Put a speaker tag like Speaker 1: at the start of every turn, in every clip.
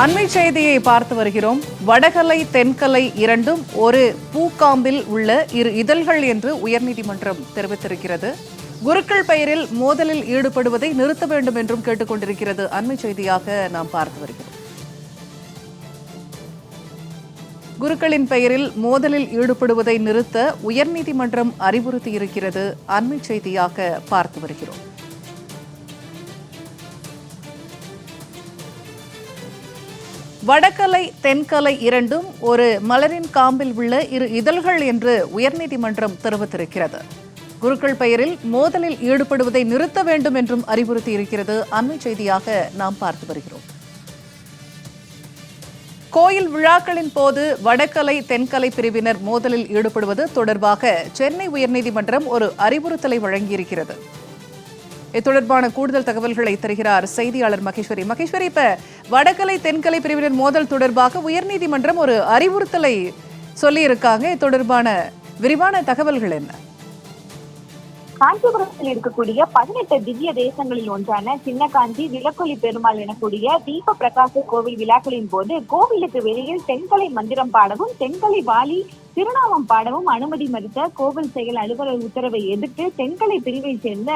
Speaker 1: அண்மை செய்தியை பார்த்து வருகிறோம். வடகலை தென்கலை இரண்டும் ஒரு பூக்காம்பில் உள்ள இரு இதழ்கள் என்று உயர்நீதிமன்றம் தெரிவித்திருக்கிறது. குருக்கள் பெயரில் மோதலில் ஈடுபடுவதை நிறுத்த வேண்டும் என்றும் கேட்டுக்கொண்டிருக்கிறது. அண்மை செய்தியாக நாம் பார்த்து வருகிறோம். குருக்களின் பெயரில் மோதலில் ஈடுபடுவதை நிறுத்த உயர்நீதிமன்றம் அறிவுறுத்தியிருக்கிறது. அண்மை செய்தியாக பார்த்து வருகிறோம். வடகலை தென்கலை இரண்டும் ஒரு மலரின் காம்பில் உள்ள இரு இதழ்கள் என்று உயர்நீதிமன்றம் தெரிவித்திருக்கிறது. குருக்கள் பெயரில் மோதலில் ஈடுபடுவதை நிறுத்த வேண்டும் என்றும் அறிவுறுத்தியிருக்கிறது அண்மை செய்தியாக நாம் பார்த்து வருகிறோம். கோயில் விழாக்களின் போது வடகலை தென்கலை பிரிவினர் மோதலில் ஈடுபடுவது தொடர்பாக சென்னை உயர்நீதிமன்றம் ஒரு அறிவுறுத்தலை வழங்கியிருக்கிறது. இது தொடர்பான கூடுதல் தகவல்களை தருகிறார் செய்தியாளர் மகேஸ்வரி. மகேஸ்வரி இப்ப வடகலை தென்கலை பிரிவினர் மோதல் தொடர்பாக உயர்நீதிமன்றம் ஒரு அறிவுறுத்தலை சொல்லி இருக்காங்க இது தொடர்பான விரிவான தகவல்கள் என்ன?
Speaker 2: காஞ்சிபுரத்தில் இருக்கக்கூடிய பதினெட்டு திவ்ய தேசங்களில் ஒன்றான சின்னகாஞ்சி விலக்கொலி பெருமாள் எனக்கூடிய தீப பிரகாச கோவில் விழாக்களின் போது கோவிலுக்கு வெளியில் தென்கலை மந்திரம் பாடவும் தென்கலை வாலி திருநாமம் பாடவும் அனுமதி மறுத்த கோவில் செயல் அலுவலர் உத்தரவை எதிர்த்து தென்கலை பிரிவை சேர்ந்த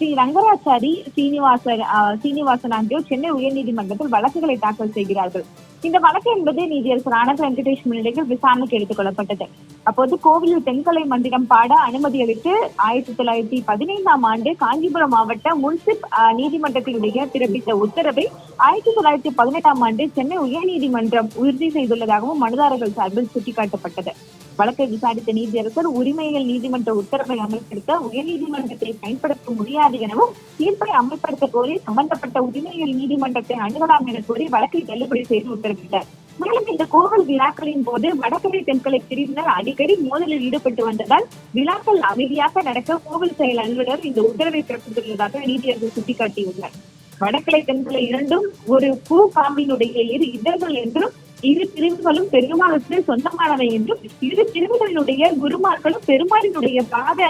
Speaker 2: ஸ்ரீ ரங்கராச்சாரி சீனிவாசன் சீனிவாசன் ஆகியோர் சென்னை உயர்நீதிமன்றத்தில் வழக்குகளை தாக்கல் செய்கிறார்கள். இந்த வழக்கு என்பது நீதியரசர் ஆனந்த் வெங்கடேஷ் முன்னிலையில் விசாரணைக்கு எடுத்துக் கொள்ளப்பட்டது அப்போது கோவிலில் தென்கலை மந்திரம் பாட அனுமதி அளித்து ஆயிரத்தி தொள்ளாயிரத்தி பதினைந்தாம் ஆண்டு காஞ்சிபுரம் மாவட்ட முன்சிப் நீதிமன்றத்தினுடைய பிறப்பித்த உத்தரவை ஆயிரத்தி தொள்ளாயிரத்தி பதினெட்டாம் ஆண்டு சென்னை உயர்நீதிமன்றம் உறுதி செய்துள்ளதாகவும் மனுதாரர்கள் சார்பில் சுட்டிக்காட்டப்பட்டது. வழக்கை விசாரித்த நீதியரசர் உரிமைகள் நீதிமன்ற உத்தரவை அமல்படுத்த உயர்நீதிமன்றத்தை பயன்படுத்த முடியாது எனவும் தீர்ப்பை அமல்படுத்த கோரி சம்பந்தப்பட்ட உரிமைகள் நீதிமன்றத்தை அணுகலாம் என கோரி வழக்கை தள்ளுபடி செய்து உத்தரவிட்டார். மேலும் இந்த கோவில் விழாக்களின் போது வடகரை தென்கலை பிரிவினர் அடிக்கடி மோதலில் ஈடுபட்டு வந்ததால் விழாக்கள் அமைதியாக நடக்க கோவில் செயல் அலுவலர் இந்த உத்தரவை பிறப்பித்துள்ளதாக நீதியரசர் சுட்டிக்காட்டியுள்ளார். வடகலை தென்கலை இரண்டும் ஒரு பூ காம்பினுடைய இரு இதழ்கள் என்றும் இரு பிரிவுகளும் பெருமாளுக்கு சொந்தமானவை என்றும் இரு பிரிவுகளினுடைய குருமார்களும் பெருமாளினுடைய பாத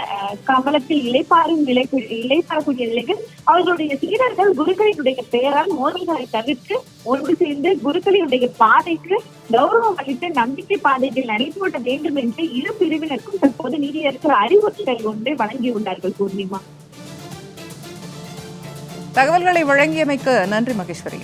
Speaker 2: கவலத்தில் கமலத்தில் இலைப்பாரும் நிலை நிலையில் அவர்களுடைய சீடர்கள் குருக்களினுடைய பெயரால் மோதல்களை தவிர்த்து ஒன்று சேர்ந்து குருக்களினுடைய பாதைக்கு கௌரவம் அளித்து நம்பிக்கை பாதைகள் நடைபோட வேண்டும் என்று இரு பிரிவினருக்கும் தற்போது நீதியரசர் அறிவுறுத்தல் ஒன்றை வழங்கியுள்ளார்கள் பூர்ணிமா.
Speaker 1: தகவல்களை வழங்கியமைக்கு நன்றி மகேஸ்வரி.